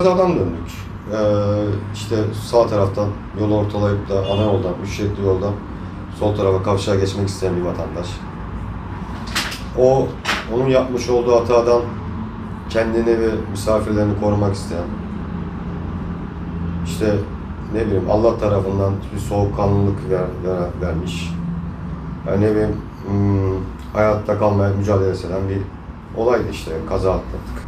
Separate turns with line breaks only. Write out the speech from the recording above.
Kazadan döndük. Ee, işte sağ taraftan yolu ortalayıp da ana yoldan, üç şeritli yoldan sol tarafa kavşağa geçmek isteyen bir vatandaş. O, onun yapmış olduğu hatadan kendini ve misafirlerini korumak isteyen, işte ne bileyim Allah tarafından bir soğukkanlılık ver, ver- vermiş. Yani ne bileyim hmm, hayatta kalmaya mücadele eden bir olaydı işte kaza atlattık.